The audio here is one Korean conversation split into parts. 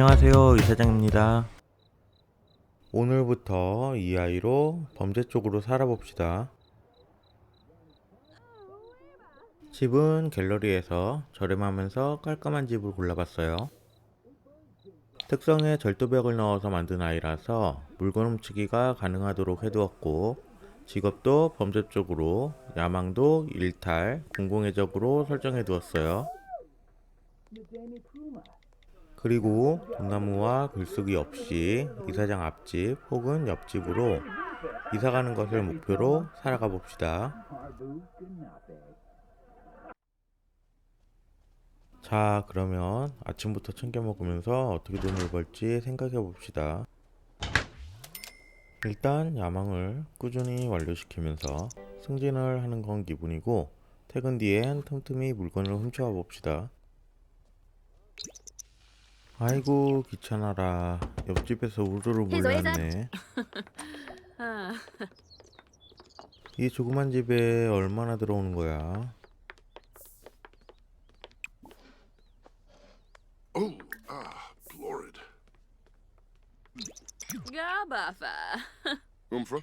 안녕하세요 이사장입니다. 오늘부터 이 아이로 범죄 쪽으로 살아봅시다. 집은 갤러리에서 저렴하면서 깔끔한 집을 골라봤어요. 특성에 절도벽을 넣어서 만든 아이라서 물건 훔치기가 가능하도록 해두었고 직업도 범죄 쪽으로 야망도 일탈 공공의적으로 설정해 두었어요 그리고 돈나무와 글쓰기 없이 이사장 앞집 혹은 옆집으로 이사 가는 것을 목표로 살아가 봅시다. 자, 그러면 아침부터 챙겨 먹으면서 어떻게 돈을 벌지 생각해 봅시다. 일단 야망을 꾸준히 완료시키면서 승진을 하는 건 기분이고 퇴근 뒤엔 틈틈이 물건을 훔쳐와 봅시다. 아이고 귀찮아라 옆집에서 우르르 아, 이 조그만 집에 얼마나 들어오는 거야 Oh, ah, florid. 가바파. Umfra?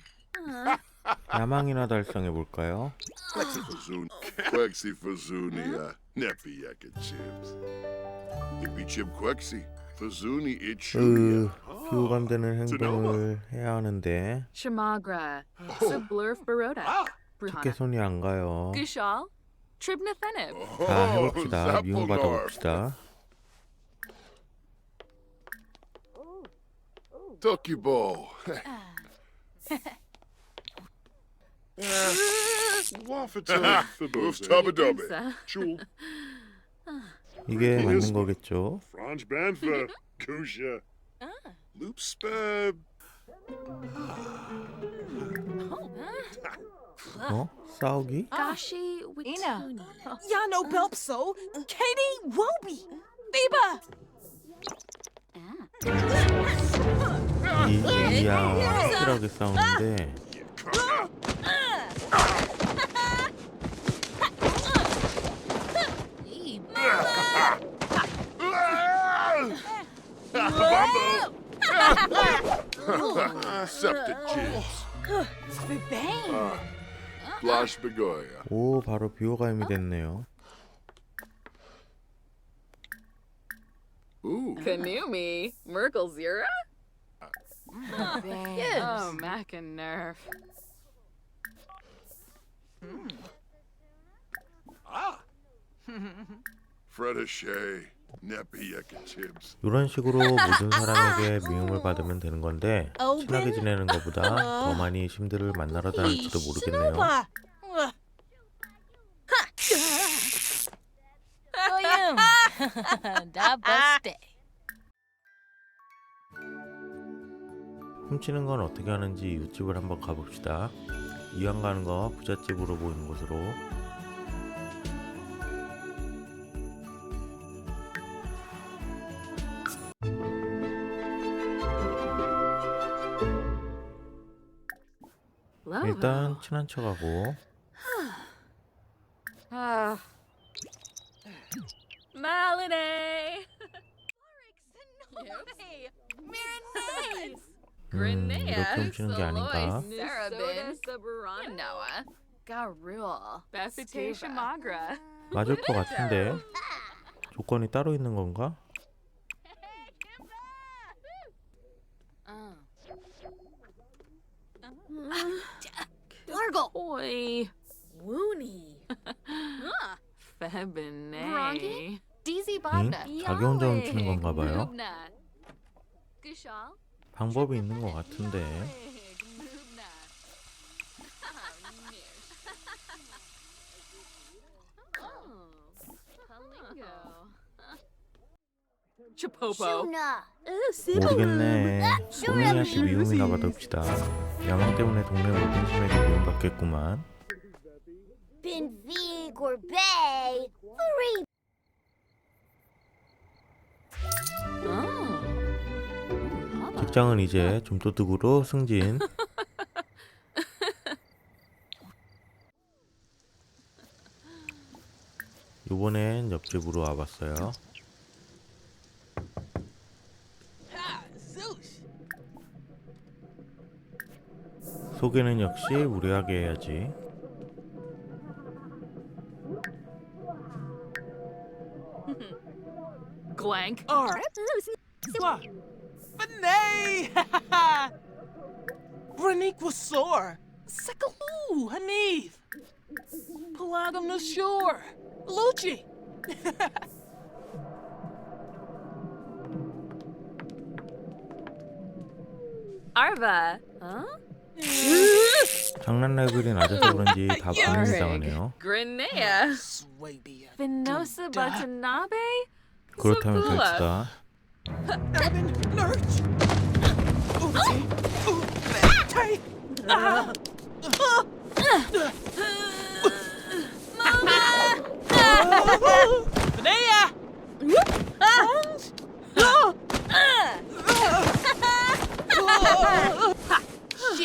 야망이나 달성해 볼까요? Uh, Chips. 으 Ichu. 비호감되는 행동을 해야 하는데 Shamagra. Sublurf Baroda. 쉽게 Bruhana. 손이 안 가요 Gushal. Tribnathenib. 자 해봅시다 미움 Zappledorf. 받아봅시다 Tucky Bow. Waffleton. Oof Tubba Dubby. Sa. Chul. 이게 맞는 거겠죠 Franz Banfa. Kusha. Loop Spab. 어? 싸우기? Gashi Wituni. Yano Belpso, Katie Woby, Biba. 이 이야 확실하게 싸우는데 Septic Jibs. Bang. Blash Begoya. 오 바로 비호감이 됐네요 Ooh. Kanumi. Merkel Zira. Bang. Oh, Mac and Nerf. Fred Shea. 이런 식으로 모든 사람에게 미움을 받으면 되는 건데 어, 친하게 벤? 지내는 것보다 더 많이 심들을 만나러 다닐지도 모르겠네요. 훔치는 건 어떻게 하는지 이웃집을 한번 가봅시다. 이왕 가는 거 부잣집으로 보이는 곳으로. 친한 척하고 Ah. Malinae. 음, 이렇게 훔치는 게 아닌가? Sarabin. Noah. Garul. Bethite Magra. 맞을 것 같은데 조건이 따로 있는 건가? Oi. Woony. Febine. Rongi? DZ 응? 자기 혼자 훔치는 건가 봐요. 방법이 있는 것 같은데 Chipopo. 모르겠네. 꼬맹이한테 미움이나 받아봅시다. 야망 때문에 동네 모든 심에게 미움받겠구만. 직장은 이제 좀도둑으로 승진. 요번엔 옆집으로 와봤어요. 소개는 역시 무례하게 해야지. What? Hanif. Arva. Huh? 장난 레벨이 낮아서 그런지 다 반응이 이상하네요. Grenea. Venosa Watanabe? 그렇다면. 별치다. Evan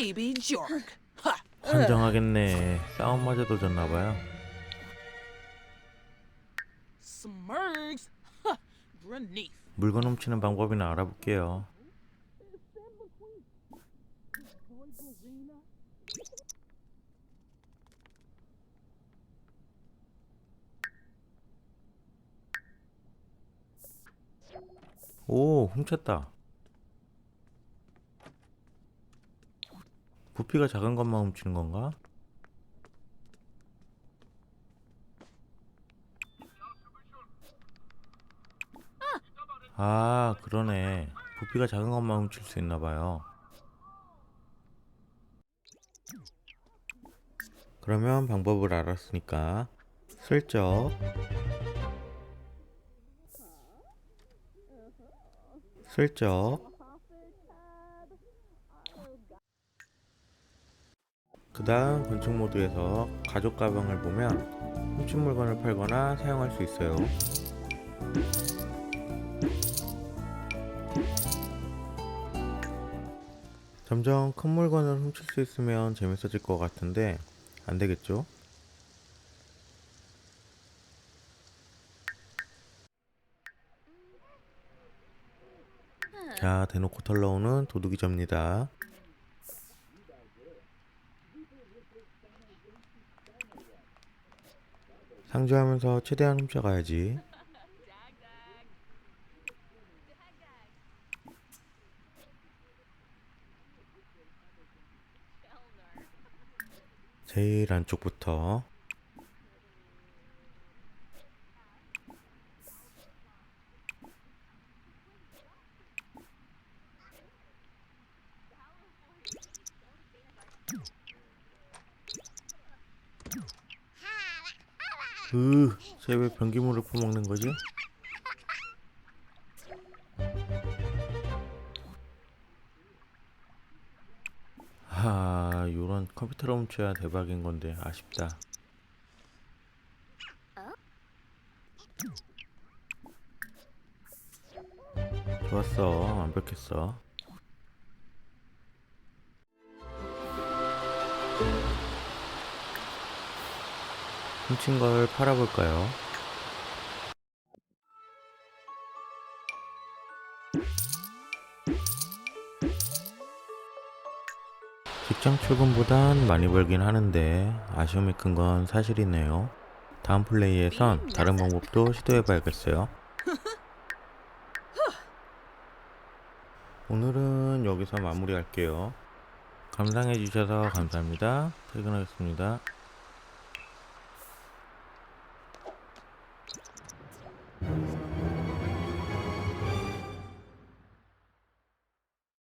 Sheeby Jork. Ha. 환장하겠네. 싸움마저 도 졌나봐요. Smurgs. Renique. 물건 훔치는 방법이나 알아볼게요. 오, 훔쳤다. 부피가 작은 것만 훔치는 건가? 아, 그러네. 부피가 작은 것만 훔칠 수 있나 봐요. 그러면 방법을 알았으니까 슬쩍 슬쩍 그 다음 건축 모드에서 가족 가방을 보면 훔친 물건을 팔거나 사용할 수 있어요. 점점 큰 물건을 훔칠 수 있으면 재밌어질 것 같은데 안 되겠죠? 자, 대놓고 털러오는 도둑이 접니다. 상주하면서 최대한 훔쳐가야지. 제일 안쪽부터 으, 쟤왜 변기물을 퍼먹는 거지? 하, 요런 컴퓨터로 훔쳐야 대박인 건데 아쉽다. 좋았어, 완벽했어. 훔친 걸 팔아볼까요? 직장 출근보단 많이 벌긴 하는데 아쉬움이 큰 건 사실이네요. 다음 플레이에선 다른 방법도 시도해봐야겠어요. 오늘은 여기서 마무리할게요. 감상해주셔서 감사합니다. 퇴근하겠습니다.